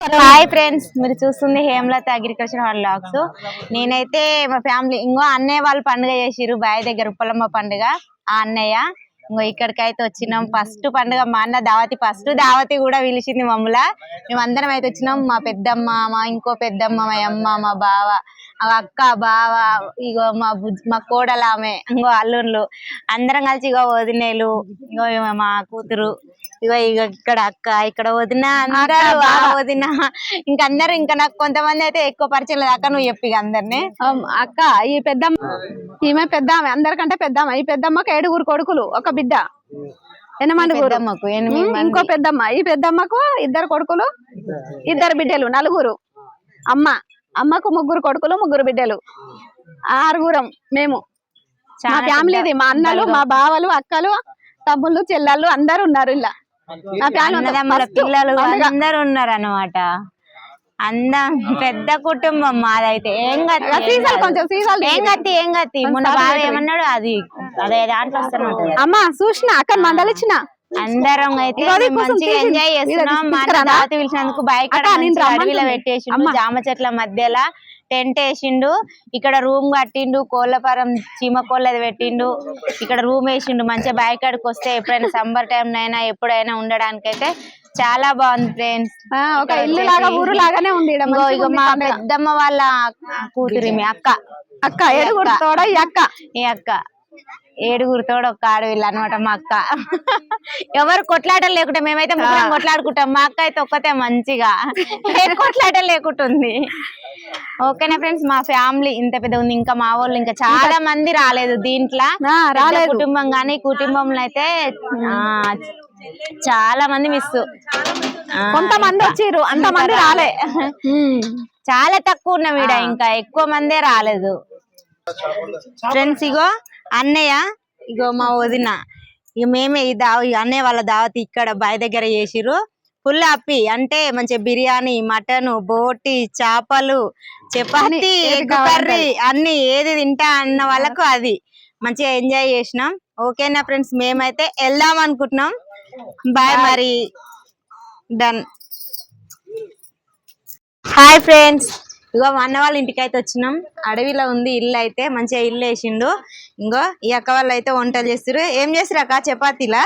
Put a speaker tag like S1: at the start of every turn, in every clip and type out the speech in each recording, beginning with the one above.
S1: Hi friends మీరు చూస్తుంది Hemalatha agriculture hall lakhs నేనైతే మా ఫ్యామిలీ ఇంకో అన్నయ్య వాళ్ళు పండుగ చేసిర్రు. బాయ్ దగ్గర ఉప్పలమ్మ పండుగ. ఆ అన్నయ్య. ఇంకో ఇక్కడికైతే వచ్చినాం. ఫస్ట్ పండుగ మా అన్న దావతి ఫస్ట్ దావతి కూడా పిలిచింది మమ్మల్ని మేము అందరం అయితే వచ్చినాం. మా పెద్దమ్మ మా ఇంకో పెద్దమ్మ మా అమ్మ మా బావ ఆ అక్క బావ ఇగో మా బుజ్జి మా కోడలు ఆమె ఇంకో అల్లుళ్ళు. అందరం కలిసి ఇగో వదినేలు ఇగో మా కూతురు ఇగో ఇగో ఇక్కడ అక్క ఇక్కడ వదిన అందరూ ఆ వదిన. ఇంకా అందరు ఇంకా నాకు కొంతమంది అయితే ఎక్కువ పరిచయం లేదు. అక్క నువ్వు చెప్పి అందరినీ.
S2: అక్క ఈ పెద్దమ్మ ఈమె పెద్ద ఆమె అందరికంటే పెద్దమ్మ ఈ పెద్దమ్మకు ఏడుగురు కొడుకులు. ఒక బిడ్డ. ఇంకో పెద్దమ్మ. ఈ పెద్దమ్మకు ఇద్దరు కొడుకులు ఇద్దరు బిడ్డలు నలుగురు. అమ్మ అమ్మకు ముగ్గురు కొడుకులు ముగ్గురు బిడ్డలు. ఆరుగురం మేము. మా
S1: చాలా
S2: ఫ్యామిలీది మా అన్నలు మా బావలు అక్కలు తమ్ముళ్ళు చెల్లెళ్ళు అందరు ఉన్నారు ఇలా. మా ఫ్యామిలీ
S1: అన్నదమ్ముల పిల్లలు అందరు ఉన్నారు అన్నమాట అందం పెద్ద కుటుంబం మాదైతే ఏం గతి ఏం
S2: సీసాలు
S1: కాదు.
S2: కొంచెం సీసాలు
S1: ఏం గతి ఏం గతి మొన్న బాగా ఏమన్నాడు అది అదే దాంట్లో వస్తాను.
S2: అమ్మ చూసిన అక్కడ మందలిచ్చిన
S1: అందరం అయితే మంచిగా ఎంజాయ్ చేస్తున్నాం మా? దావతి పిలిచినందుకు బైక్ అడవిలో. పెట్టేసిండు. జామ చెట్ల మధ్యలో టెంట్ వేసిండు ఇక్కడ రూమ్ కట్టిండు కోళ్ళపారం చీమ కోళ్ళది పెట్టిండు ఇక్కడ రూమ్ వేసిండు మంచిగా బైక్ అడికి వస్తే ఎప్పుడైనా సమ్మర్ టైం అయినా ఎప్పుడైనా ఉండడానికైతే చాలా బాగుంది ఫ్రెండ్స్.
S2: ఆ, ఒక ఇల్లు లాగా ఊరు లాగానే ఉంది
S1: మా. పెద్దమ్మ వాళ్ళ కూతురి మీ అక్క.
S2: అక్క ఏడుగురు తోడ ఈ అక్క.
S1: ఈ అక్క. ఏడుగురు తోడు ఒక్క ఆడవిల్లు అనమాట మా అక్క. ఎవరు కొట్లాటలు లేకుంటే మేమైతే ముగ్గురం కొట్లాడుకుంటాం. మా అక్క అయితే ఒక్కతే మంచిగా. ఏ కొట్లాట లేకుంటుంది. ఓకేనా ఫ్రెండ్స్ మా ఫ్యామిలీ ఇంత పెద్ద ఉంది. ఇంకా మా వాళ్ళు ఇంకా చాలా మంది రాలేదు దీంట్లో.
S2: ఆ,
S1: పెద్ద కుటుంబం కానీ కుటుంబంలో అయితే ఆ, చాలా మంది మిస్
S2: కొంతమంది వచ్చిర్రు అంతమంది రాలే.
S1: చాలా తక్కువ ఉన్న వీడ ఇంకా ఎక్కువ మందే రాలేదు. ఫ్రెండ్స్ ఇగో అన్నయ్య ఇగో మా వదిన ఇక మేమే ఈ దావ అన్నయ్య వాళ్ళ దావత్ ఇక్కడ బాయ్ దగ్గర చేసిర్రు. ఫుల్ హ్యాపీ అంటే మంచిగా బిర్యానీ మటన్ బోటి చేపలు చపాతి ఎగ్ కర్రీ అన్ని ఏది తింటా అన్న వాళ్ళకు అది. మంచిగా ఎంజాయ్ చేసినాం. ఓకేనా ఫ్రెండ్స్ మేమైతే వెళ్దాం అనుకుంటున్నాం. బాయ్ మరి డన్ హాయ్ ఫ్రెండ్స్ ఇగో మా అన్న వాళ్ళ ఇంటికి అయితే వచ్చినాం. అడవిలో ఉంది ఇల్లు అయితే మంచిగా ఇల్లు వేసిండు. ఇంగో ఈ అక్క వాళ్ళు అయితే వంటలు చేస్తారు ఏం చేస్తారు అక్క? చపాతీలా?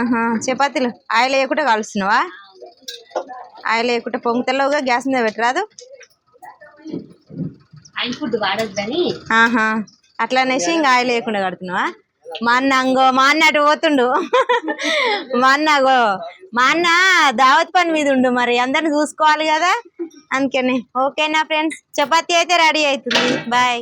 S1: ఆహా చపాతీలు. ఆయిల్ వేయకుండా కాలుస్తున్నావా? ఆయిల్ వేయకుండా పొంగుతలోగా గ్యాస్ మీద పెట్టరాదు?
S3: ఆయిల్ ఫుడ్ వాడొద్దని.
S1: ఆహా అట్లా అనేసి ఇంకా ఆయిల్ వేయకుండా కడుతున్నావా? మా అన్న అంగో మా అన్న అటు పోతుండు. మా అన్నగో మా అన్న దావత్ పని మీద ఉండు మరి అందరిని చూసుకోవాలి కదా. అందుకని. ఓకేనా ఫ్రెండ్స్? చపాతి అయితే రెడీ అవుతుంది. బాయ్.